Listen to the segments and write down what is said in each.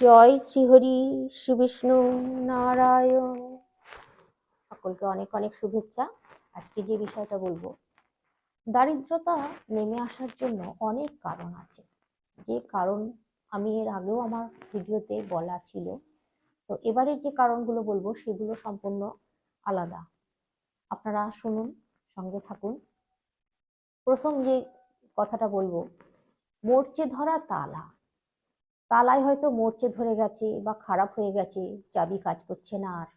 জয় শ্রীহরি, শ্রী বিষ্ণু নারায়ণ। সকলকে অনেক অনেক শুভেচ্ছা। আজকে যে বিষয়টা বলব, দারিদ্রতা নেমে আসার জন্য অনেক কারণ আছে। যে কারণ আমি এর আগেও আমার ভিডিওতে বলা ছিল। তো এবারে যে কারণগুলো বলব, সেগুলো সম্পূর্ণ আলাদা। আপনারা শুনুন, সঙ্গে থাকুন। প্রথম যে কথাটা বলব, মরচে ধরা তালা। তালায় হয়তো মরচে ধরে গেছে বা খারাপ হয়ে গেছে, চাবি কাজ করছে না আর।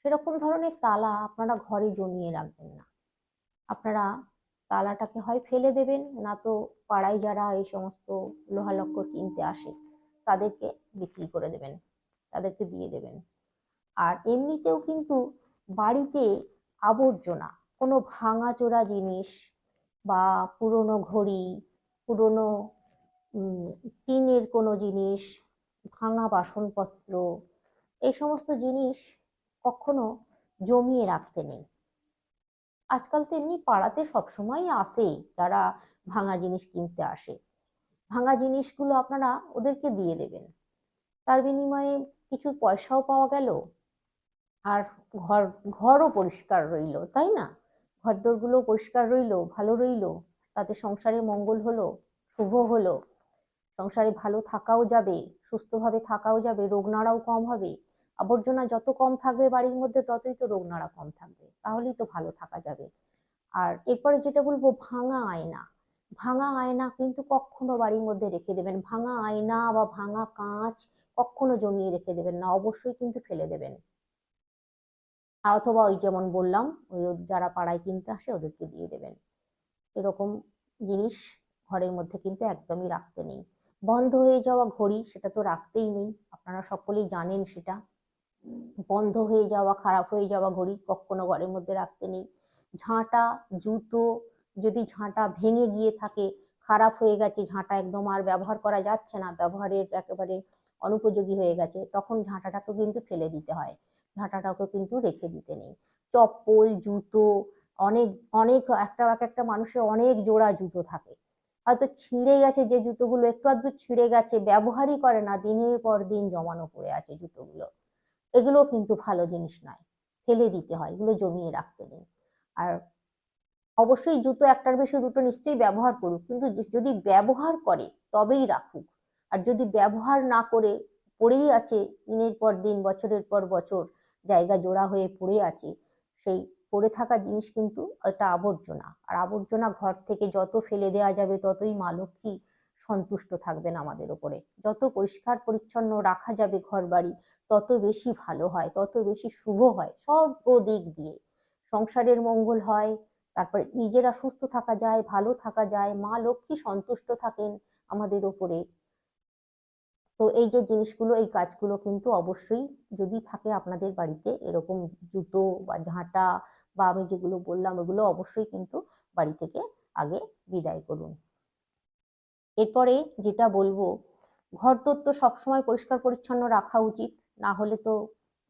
সেরকম ধরনের তালা আপনারা ঘরে জমিয়ে রাখবেন না। আপনারা তালাটাকে হয় ফেলে দেবেন, না তো পাড়ায় যারা এই সমস্ত লোহালক্কর কিনতে আসে, তাদেরকে বিক্রি করে দেবেন, তাদেরকে দিয়ে দেবেন। আর এমনিতেও কিন্তু বাড়িতে আবর্জনা, কোনো ভাঙাচোরা জিনিস বা পুরনো ঘড়ি, পুরনো টিনের কোনো জিনিস, ভাঙা বাসনপত্র, এই সমস্ত জিনিস কখনো জমিয়ে রাখতে নেই। আজকাল তো এমনি পাড়াতে সবসময় আসে যারা ভাঙা জিনিস কিনতে আসে। ভাঙা জিনিসগুলো আপনারা ওদেরকে দিয়ে দেবেন। তার বিনিময়ে কিছু পয়সাও পাওয়া গেল আর ঘর, ঘরও পরিষ্কার রইল, তাই না? ঘরদোরগুলো পরিষ্কার রইল, ভালো রইল, তাতে সংসারে মঙ্গল হলো, শুভ হলো। সংসারে ভালো থাকাও যাবে, সুস্থভাবে থাকাও যাবে রোগনাড়াও কম হবে। আবর্জনা যত কম থাকবে বাড়ির মধ্যে, ততই তো রোগনাড়া কম থাকবে। তাহলেই তো ভালো থাকা যাবে। আর এরপরে যেটা বলব, ভাঙা আয়না। ভাঙা আয়না কিন্তু কখনো বাড়ির মধ্যে রেখে দেবেন ভাঙা আয়না বা ভাঙা কাঁচ কখনো জমিয়ে রেখে দেবেন না, অবশ্যই কিন্তু ফেলে দেবেন। আর অথবা ওই যেমন বললাম, ওই যারা পাড়ায় কিনতে আসে, ওদেরকে দিয়ে দেবেন। এরকম জিনিস ঘরের মধ্যে কিন্তু একদমই রাখতে নেই। বন্ধ হয়ে যাওয়া ঘড়ি সেটা তো রাখতেই নেই। আপনারা সকলেই জানেন সেটা। বন্ধ হয়ে যাওয়া, খারাপ হয়ে যাওয়া ঘড়ি কখনো ঘরের মধ্যে রাখতে নেই। ঝাঁটা, জুতো, যদি ঝাঁটা ভেঙে গিয়ে থাকে, খারাপ হয়ে গেছে, ঝাঁটা একদম আর ব্যবহার করা যাচ্ছে না, ব্যবহারের একেবারে অনুপযোগী হয়ে গেছে, তখন ঝাঁটাটাকে কিন্তু ফেলে দিতে হয়। ঝাঁটাটাকে কিন্তু রেখে দিতে নেই। চপ্পল, জুতো, অনেক অনেক, একটা, এক একটা মানুষের অনেক জোড়া জুতো থাকে। হয়তো ছিঁড়ে গেছে যে জুতোগুলো, একটু আধটু ছিঁড়ে গেছে, ব্যবহারই করে না, দিনের পর দিন জমানো পড়ে আছে জুতোগুলো। এগুলো কিন্তু ভালো জিনিস নয়, ফেলে দিতে হয়, এগুলো জমিয়ে রাখতে নেই। আর অবশ্যই জুতো একটার বেশি দুটো নিশ্চয়ই ব্যবহার করুক, কিন্তু যদি ব্যবহার করে, তবেই রাখুক। আর যদি ব্যবহার না করে, পড়েই আছে, দিনের পর দিন, বছরের পর বছর, জায়গা জোড়া হয়ে পড়ে আছে, সেই পড়ে থাকা জিনিস কিন্তু এটা আবর্জনা। আর আবর্জনা ঘর থেকে যত ফেলে দেওয়া যাবে, ততই মা লক্ষ্মী সন্তুষ্ট থাকবেন আমাদের ওপরে যত পরিষ্কার পরিচ্ছন্ন রাখা যাবে ঘর বাড়ি তত বেশি ভালো হয়, তত বেশি শুভ হয় সব দিক দিয়ে। সংসারের মঙ্গল হয়, তারপরে নিজেরা সুস্থ থাকা যায়, ভালো থাকা যায়, মা লক্ষ্মী সন্তুষ্ট থাকেন আমাদের উপরে। তো এই যে জিনিসগুলো, এই কাজগুলো কিন্তু অবশ্যই যদি থাকে আপনাদের বাড়িতে, এরকম জুতো বা ঝাঁটা বা আমি যেগুলো বললাম, ওগুলো অবশ্যই কিন্তু বাড়ি থেকে আগে বিদায় করুন। এরপরে যেটা বলব ঘরদোর তো সবসময় পরিষ্কার পরিচ্ছন্ন রাখা উচিত, না হলে তো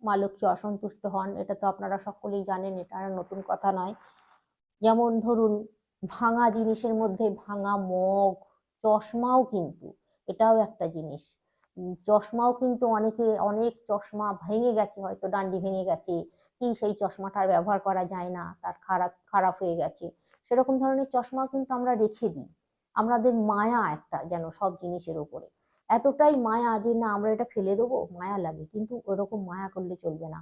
মা লক্ষ্মী অসন্তুষ্ট হন, এটা তো আপনারা সকলেই জানেন, এটা আর নতুন কথা নয়। যেমন ধরুন, ভাঙা জিনিসের মধ্যে ভাঙা মগ, চশমাও কিন্তু, এটাও একটা জিনিস। চশমাও কিন্তু অনেকে, অনেক চশমা ভেঙে গেছে হয়তো, ডান্ডি ভেঙে গেছে, কি সেই চশমাটার ব্যবহার করা যায় না, তার খারাপ খারাপ হয়ে গেছে। সেরকম ধরনের চশমাও কিন্তু আমরা রেখে দিই। আমাদের মায়া একটা যেন সব জিনিসের উপরে। এতটাই মায়া যে, না, আমরা এটা ফেলে দেবো, মায়া লাগে। কিন্তু ওরকম মায়া করলে চলবে না।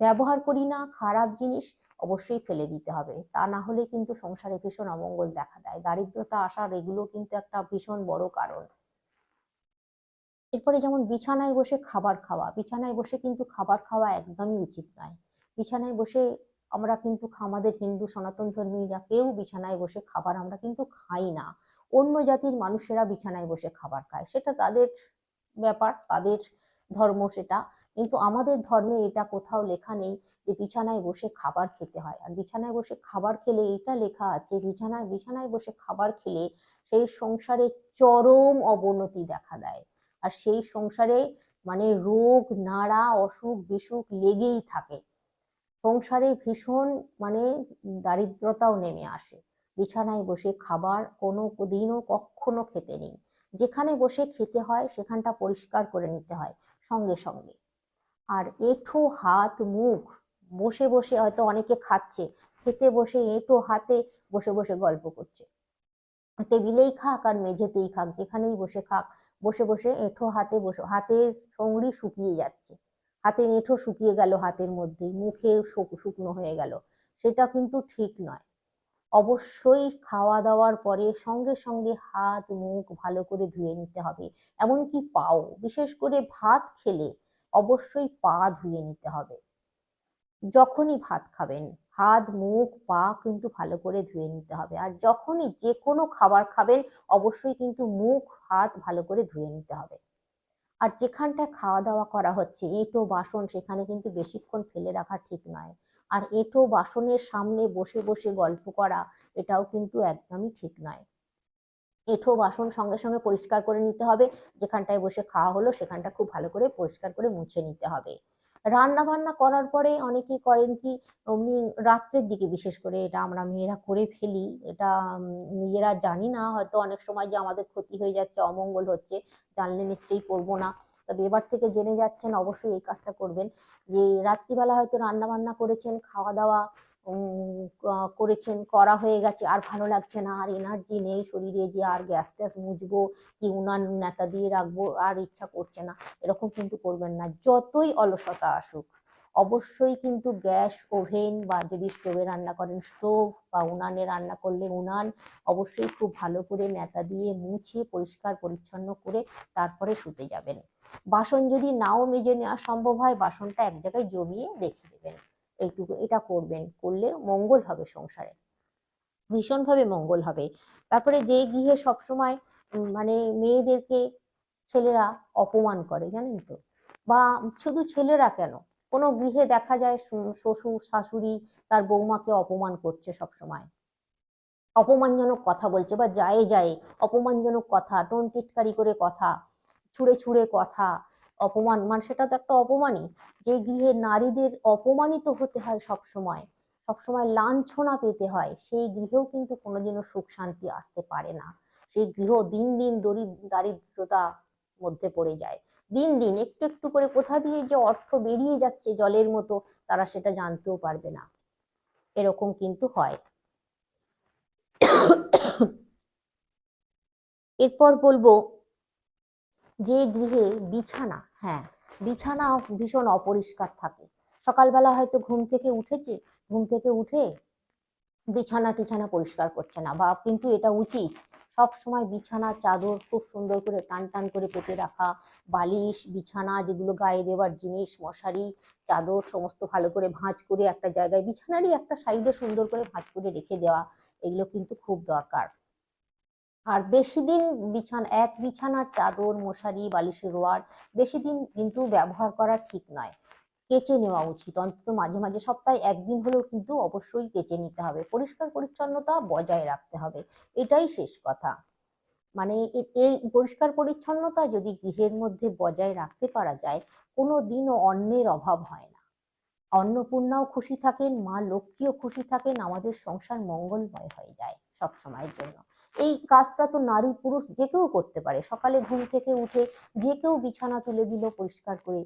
ব্যবহার করি না, খারাপ জিনিস অবশ্যই ফেলে দিতে হবে। তা না হলে কিন্তু সংসারে ভীষণ অমঙ্গল দেখা দেয়। দারিদ্রতা আসার এগুলো কিন্তু একটা ভীষণ বড় কারণ। এরপরে যেমন বিছানায় বসে খাবার খাওয়া, বিছানায় বসে কিন্তু খাবার খাওয়া একদমই উচিত নয়। বিছানায় বসে আমরা কিন্তু আমাদের হিন্দু সনাতন ধর্মীরা কেউ বিছানায় বসে খাবার আমরা কিন্তু খাই না। অন্য জাতির মানুষেরা বিছানায় বসে খাবার খায়, সেটা তাদের ব্যাপার, তাদের ধর্ম সেটা। কিন্তু আমাদের ধর্মে এটা কোথাও লেখা নেই যে বিছানায় বসে খাবার খেতে হয়। আর বিছানায় বসে খাবার খেলে এটা লেখা আছে, বিছানায় বিছানায় বসে খাবার খেলে সেই সংসারে চরম অবনতি দেখা দেয়। আর সেই সংসারে মানে রোগ, নাড়া, অসুখ, বিসুখ লেগেই থাকে। সংসারে ভীষণ মানে দারিদ্রতাও নেমে আসে। বিছানায় বসে খাবার কোনো দিনও কখনো খেতে নেই। যেখানে বসে খেতে হয়, সেখানটা পরিষ্কার করে নিতে হয় সঙ্গে সঙ্গে। আর এঁঠো হাত, মুখ, বসে বসে হয়তো অনেকে খাচ্ছে, খেতে বসে এঁঠো হাতে বসে বসে গল্প করছে। টেবিলেই খাক আর মেঝেতেই খাক, যেখানেই বসে খাক বসে বসে এঁঠো হাতে বসে, হাতের সঙ্গড়ি শুকিয়ে যাচ্ছে। হাতের এঁঠো শুকিয়ে গেল হাতের মধ্যে, মুখে শুক- শুকনো হয়ে গেল। সেটা কিন্তু ঠিক নয়। অবশ্যই খাওয়া দাওয়ার পরে সঙ্গে সঙ্গে হাত, মুখ ভালো করে ধুয়ে নিতে হবে। এমনকি পাও, বিশেষ করে ভাত খেলে অবশ্যই পা ধুয়ে নিতে হবে। যখনই ভাত খাবেন হাত, মুখ, পা কিন্তু ভালো করে ধুয়ে নিতে হবে। আর যখনই যে কোনো খাবার খাবেন, অবশ্যই কিন্তু মুখ, হাত ভালো করে ধুয়ে নিতে হবে। আর যেখানটা খাওয়া দাওয়া করা হচ্ছে, এঁটো, বাসন, সেখানে কিন্তু বেশিক্ষণ ফেলে রাখা ঠিক নয়। আর এঁটো, বাসনের সামনে বসে বসে গল্প করা, এটাও কিন্তু একদমই ঠিক নয়। এঁঠো বাসন সঙ্গে সঙ্গে পরিষ্কার করে নিতে হবে। যেখানটায় বসে খাওয়া হলো, সেখানটা খুব ভালো করে পরিষ্কার করে মুছে নিতে হবে। রান্না বান্না করার পরে অনেকেই করেন কি, অমনি রাত্রের দিকে বিশেষ করে এটা আমরা মেয়েরা করে ফেলি। এটা নিজেরা জানি না, হয়তো অনেক সময় যে আমাদের ক্ষতি হয়ে যাচ্ছে, অমঙ্গল হচ্ছে, জানলে নিশ্চয়ই করব না। তবে এবার থেকে জেনে যাচ্ছেন, অবশ্যই এই কাজটা করবেন। যে রাত্রিবেলা হয়তো রান্না বান্না করেছেন, খাওয়া দাওয়া করেছেন, করা হয়ে গেছে, আর ভালো লাগছে না, আর এনার্জি নেই শরীরে যে আর গ্যাস ট্যাস মুছবো, কি উনান নেতা দিয়ে রাখব, আর ইচ্ছা করছে না, এরকম কিন্তু করবেন না, যতই অলসতা আসুক, অবশ্যই কিন্তু গ্যাস, ওভেন বা যদি স্টোভে রান্না করেন, স্টোভ বা উনানে রান্না করলে উনান অবশ্যই খুব ভালো করে নেতা দিয়ে মুছে, পরিষ্কার, পরিচ্ছন্ন করে তারপরে শুতে যাবেন। বাসন যদি নাও মেজে নেওয়া সম্ভব হয়, বাসনটা এক জায়গায় জমিয়ে রেখে দেবেন। এইটুকু, এটা করবেন, করলে মঙ্গল হবে সংসারে। ভীষণভাবে মঙ্গল হবে। তারপরে যে গৃহে সবসময় মানে মেয়েদেরকে ছেলেরা অপমান করে, জানেন তো? বা শুধু ছেলেরা কেন? কোনো গৃহে দেখা যায় শ্বশুর, শাশুড়ি তার বৌমাকে অপমান করছে সব সময় অপমানজনক কথা বলছে বা যায় যায়। অপমানজনক কথা টোন টিটকারি করে কথা ছুঁড়ে ছুঁড়ে কথা অপমান মানে সেটা তো একটা অপমানই। যে গৃহে নারীদের অপমানিত হতে হয় সব সময় সবসময় লাঞ্ছনা পেতে হয়, সেই গৃহেও কিন্তু কোনোদিনও সুখ শান্তি আসতে পারে না। সেই গৃহ দিন দিন দরি- দারিদ্রতা মধ্যে পড়ে যায়। দিন দিন একটু একটু করে কোথা দিয়ে যে অর্থ বেরিয়ে যাচ্ছে জলের মতো, তারা সেটা জানতেও পারবে না। এরকম কিন্তু হয়। এরপর বলব যে গৃহে বিছানা হ্যাঁ বিছানা ভীষণ অপরিষ্কার থাকে। সকালবেলা হয়তো ঘুম থেকে উঠেছে, ঘুম থেকে উঠে বিছানা টিছানা পরিষ্কার করছে না, বা কিন্তু এটা উচিত। সব সময় বিছানা চাদর খুব সুন্দর করে টান টান করে পেতে রাখা, বালিশ, বিছানা, যেগুলো গায়ে দেওয়ার জিনিস, মশারি, চাদর সমস্ত ভালো করে ভাঁজ করে একটা জায়গায়, বিছানারই একটা সাইডে সুন্দর করে ভাঁজ করে রেখে দেওয়া, এগুলো কিন্তু খুব দরকার। আর বেশি দিন বিছানা, এক বিছানার চাদর, মশারি, বালিশের রোয়ার বেশি দিন কিন্তু ব্যবহার করা ঠিক নয়। কেচে নেওয়া উচিত। অন্তত মাঝে মাঝে সপ্তাহে একদিন হলেও কিন্তু অবশ্যই কেচে নিতে হবে। পরিষ্কার পরিচ্ছন্নতা বজায় রাখতে হবে। এটাই শেষ কথা। মানে এই পরিষ্কার পরিচ্ছন্নতা যদি গৃহের মধ্যে বজায় রাখতে পারা যায়, কোনো দিনও অন্নের অভাব হয় না। অন্নপূর্ণাও খুশি থাকেন, মা লক্ষ্মীও খুশি থাকেন, আমাদের সংসার মঙ্গলময় হয়ে যায় সব সময়ের জন্য। এই কাজটা তো নারী পুরুষ যে কেউ করতে পারে। সকালে ঘুম থেকে উঠে যে কেউ বিছানা তুলে দিল, পরিষ্কার করে,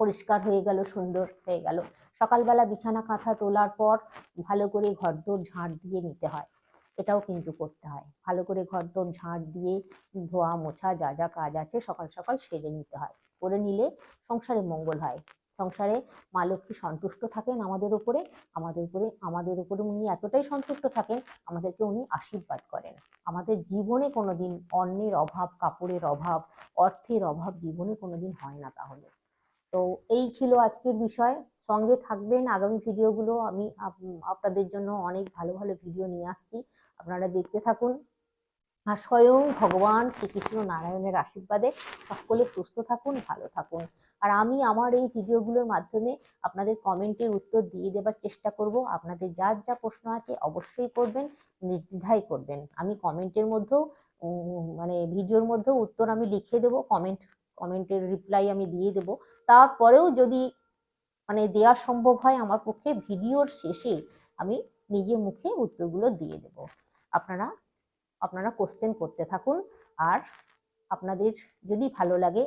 পরিষ্কার হয়ে গেল, সুন্দর হয়ে গেল। সকালবেলা বিছানা কাঁথা তোলার পর ভালো করে ঘরদোর ঝাঁট দিয়ে নিতে হয়। এটাও কিন্তু করতে হয়। ভালো করে ঘরদোর ঝাঁট দিয়ে ধোয়া মোছা যা যা কাজ আছে সকাল সকাল সেরে নিতে হয়। করে নিলে সংসারে মঙ্গল হয়। সংসারে মা লক্ষ্মী সন্তুষ্ট থাকেন আমাদের উপরে আমাদের উপরে আমাদের উপরে উনি এতটাই সন্তুষ্ট থাকেন, আমাদেরকে উনি আশীর্বাদ করেন। আমাদের জীবনে কোনো দিন অন্নের অভাব, কাপড়ের অভাব, অর্থের অভাব জীবনে কোনো দিন হয় না তাহলে। তো এই ছিল আজকের বিষয়। সঙ্গে থাকবেন আগামী ভিডিওগুলো। আমি আপ- আপনাদের জন্য অনেক ভালো ভালো ভিডিও নিয়ে আসছি। আপনারা দেখতে থাকুন। আর স্বয়ং ভগবান শ্রীকৃষ্ণ নারায়ণের আশীর্বাদে সকলে সুস্থ থাকুন, ভালো থাকুন। আর আমি আমার এই ভিডিওগুলোর মাধ্যমে আপনাদের কমেন্টের উত্তর দিয়ে দেবার চেষ্টা করব। আপনাদের যার যা প্রশ্ন আছে অবশ্যই করবেন, নির্দ্বিধায় করবেন। আমি কমেন্টের মধ্যেও মানে ভিডিওর মধ্যেও উত্তর আমি লিখে দেবো কমেন্ট কমেন্টের রিপ্লাই আমি দিয়ে দেব। তারপরেও যদি মানে দেওয়া সম্ভব হয় আমার পক্ষে, ভিডিওর শেষে আমি নিজে মুখে উত্তরগুলো দিয়ে দেব। আপনারা আপনারা কোশ্চেন করতে থাকুন। আর আপনাদের যদি ভালো লাগে